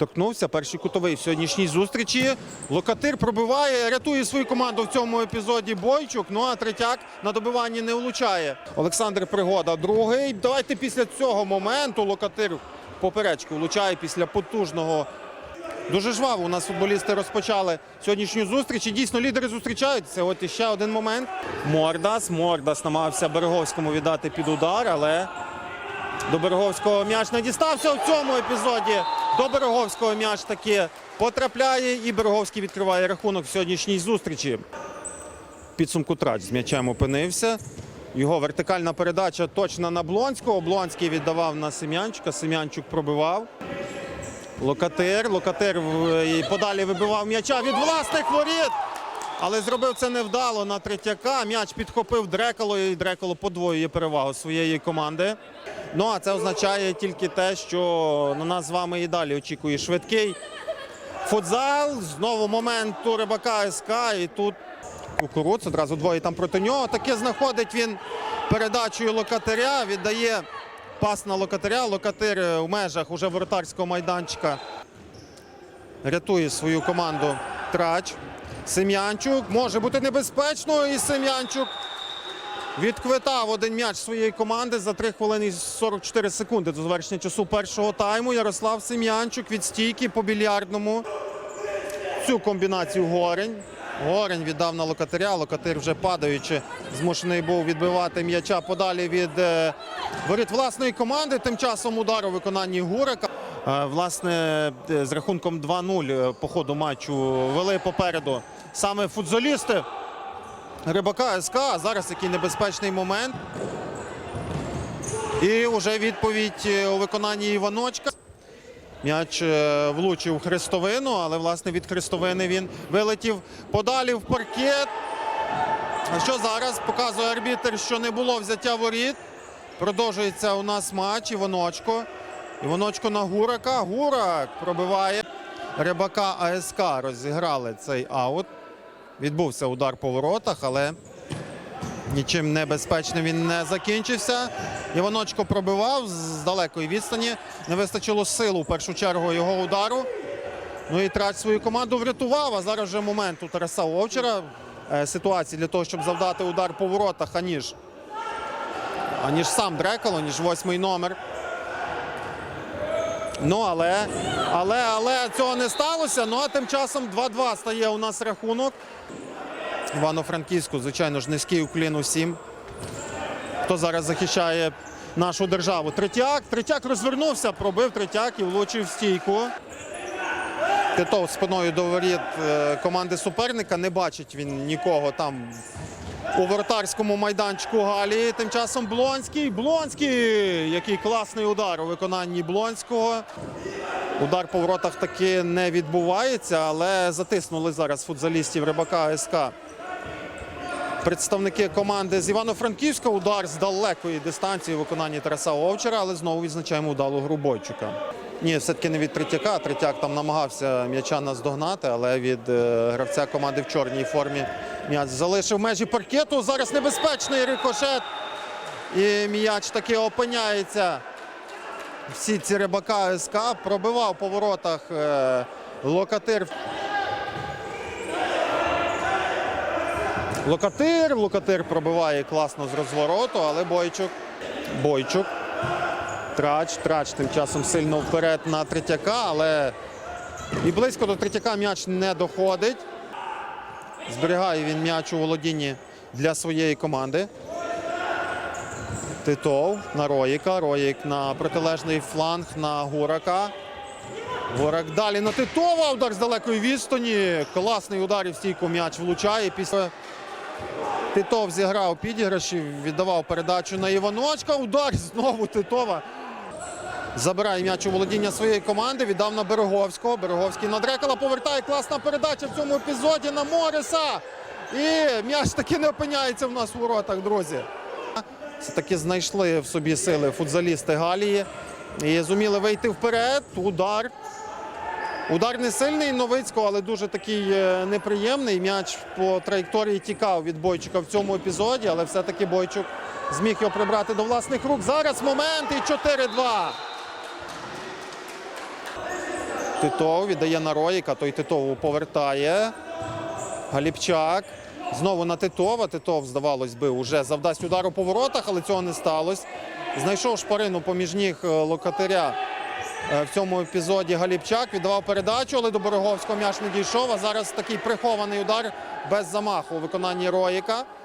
торкнувся. Перший кутовий в сьогоднішній зустрічі. Локатир пробиває, рятує свою команду в цьому епізоді Бойчук. Ну а третяк на добиванні не влучає. Олександр Пригода другий. Давайте після цього моменту Локатир поперечку влучає після потужного. Дуже жваво у нас футболісти розпочали сьогоднішню зустріч. І дійсно лідери зустрічаються. От іще один момент. Мордас. Мордас намагався Береговському віддати під удар, але до Береговського м'яч не дістався в цьому епізоді. До Береговського м'яч таки потрапляє, і Береговський відкриває рахунок в сьогоднішній зустрічі. Підсумку трач з м'ячем опинився. Його вертикальна передача точна на Блонського. Блонський віддавав на Сем'янчука. Сем'янчук пробивав. Локатир. Локатир подалі вибивав м'яча від власних воріт. Але зробив це невдало на третяка. М'яч підхопив Дрекало, і Дрекало подвоює перевагу своєї команди. Ну а це означає тільки те, що на нас з вами і далі очікує швидкий футзал. Знову момент у рибака СК. І тут Кукуруц одразу двоє там проти нього. Таке знаходить він передачею локатиря. Віддає пас на локатиря. Локатир е, у межах уже воротарського майданчика рятує свою команду трач. Сем'янчук може бути небезпечно. І Сем'янчук відквитав один м'яч своєї команди за 3 хвилини і 44 секунди до завершення часу першого тайму. Ярослав Сем'янчук від стійки по більярдному. Цю комбінацію Горень. Горень віддав на локатиря. Локатир вже падаючи, змушений був відбивати м'яча подалі від е, воріт власної команди. Тим часом удар у виконанні Гурика. Е, Власне, е, з рахунком 2-0 по ходу матчу вели попереду саме футзолісти Рибака СК. А Зараз який небезпечний момент. І вже відповідь е, у виконанні Іваночка. М'яч е, влучив хрестовину, але власне від хрестовини він вилетів подалі в паркет. А що зараз показує арбітр, що не було взяття воріт. Продовжується у нас матч. Іваночко. Іваночко на Гурака. Гурак пробиває рибака АСК. Розіграли цей аут. Відбувся удар по воротах, але нічим небезпечним він не закінчився. Іваночко пробивав з далекої відстані. Не вистачило сил у першу чергу його удару. Ну і трач свою команду врятував. А зараз вже момент у Тараса Овчара. Е, Ситуації для того, щоб завдати удар по воротах, аніж, аніж сам Дрекало, ніж восьмий номер. Ну, але, але, але цього не сталося. Ну а тим часом 2-2 стає у нас рахунок. Івано-Франківську, звичайно ж, низький уклін усім. Хто зараз захищає нашу державу? Третяк. Третяк розвернувся, пробив третяк і влучив стійку. Титов спиною до воріт е, команди суперника. Не бачить він нікого там у воротарському майданчику Галії. Тим часом Блонський. Блонський! Який класний удар у виконанні Блонського. Удар по воротах таки не відбувається, але затиснули зараз футзалістів Рибака СК. Представники команди з Івано-Франківська удар з далекої дистанції у виконанні Тараса Овчара, але знову відзначаємо удалу гру Бойчука. Ні, все-таки не від Третяка. Третяк там намагався м'яча наздогнати, але від е, гравця команди в чорній формі м'яч залишив межі паркету. Зараз небезпечний рикошет. І м'яч таки опиняється в сітці рибака СК. Пробивав по воротах е, Локатир. Локатир, Локатир пробиває класно з розвороту, але Бойчук. Бойчук. Трач, трач тим часом сильно вперед на третяка, але і близько до третяка м'яч не доходить. Зберігає він м'яч у володінні для своєї команди. Титов на Роїка. Роїк на протилежний фланг на Гурака. Гурак далі на Титова. Удар з далекої відстані. Класний удар і в стійку м'яч влучає. Після Титов зіграв підіграші, віддавав передачу на Іваночка. Удар знову Титова. Забирає м'яч у володіння своєї команди, віддав на Береговського. Береговський на Дрекала повертає. Класна передача в цьому епізоді на Мориса. І м'яч таки не опиняється в нас у воротах, друзі. Все-таки знайшли в собі сили футзалісти Галії. І зуміли вийти вперед. Удар. Удар не сильний Новицького, але дуже такий е, неприємний. М'яч по траєкторії тікав від Бойчука в цьому епізоді, але все-таки Бойчук зміг його прибрати до власних рук. Зараз момент і 4-2. Титов віддає на Роїка, той Титову повертає. Галіпчак. Знову на Титова. Титов, здавалось би, уже завдасть удару по воротах, але цього не сталося. Знайшов шпарину поміж ніг е, локатиря е, в цьому епізоді Галіпчак. Віддавав передачу, але до Береговського м'яч не дійшов. А зараз такий прихований удар без замаху у виконанні Роїка.